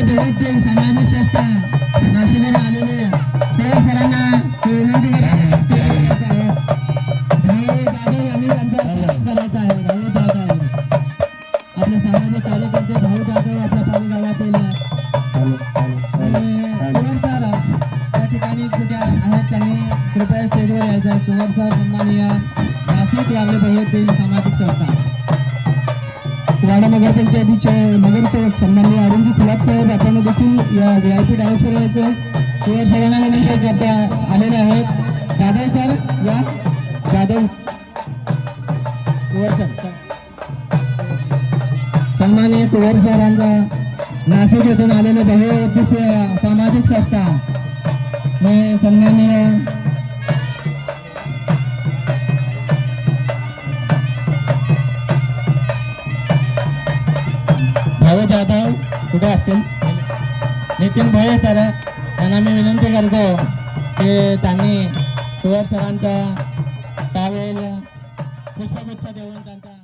सामाजिक समाजशास्त्र नाशिकवर आलेले त्या सरांना विनंती करायची आहे जाधव यांनी त्यांचा करायचा आहे. भाऊ जाधव आपले सामाजिक कार्यकर्ते भाऊ जाधव आपल्या पालगावातील कुमार त्या ठिकाणी कुठे आहेत त्यांनी कृपया स्टेजवर यायचं आहे. कुमार सर सन्माननीय नाशिक लागले पाहिजे सामाजिक संस्था. वाडा नगरपंचायतीचे नगरसेवक सन्माननीय अरुणजी खुलात साहेब आपण देखील या व्ही आय पी डायसवर यायचं. कुमार सगळ्यांना विनंती करता आलेले आहेत. जाधव सर या. जाधव. कुवर सर. सन्माननीय कुवर सरांचा नाशिक येथून आलेले बहुउद्देशीय सामाजिक संस्था. मी कुठे असतील? नितीन भोये सर त्यांना मी विनंती करतो की त्यांनी कुवर सरांचा टावेल पुष्पगुच्छ देऊन त्यांचा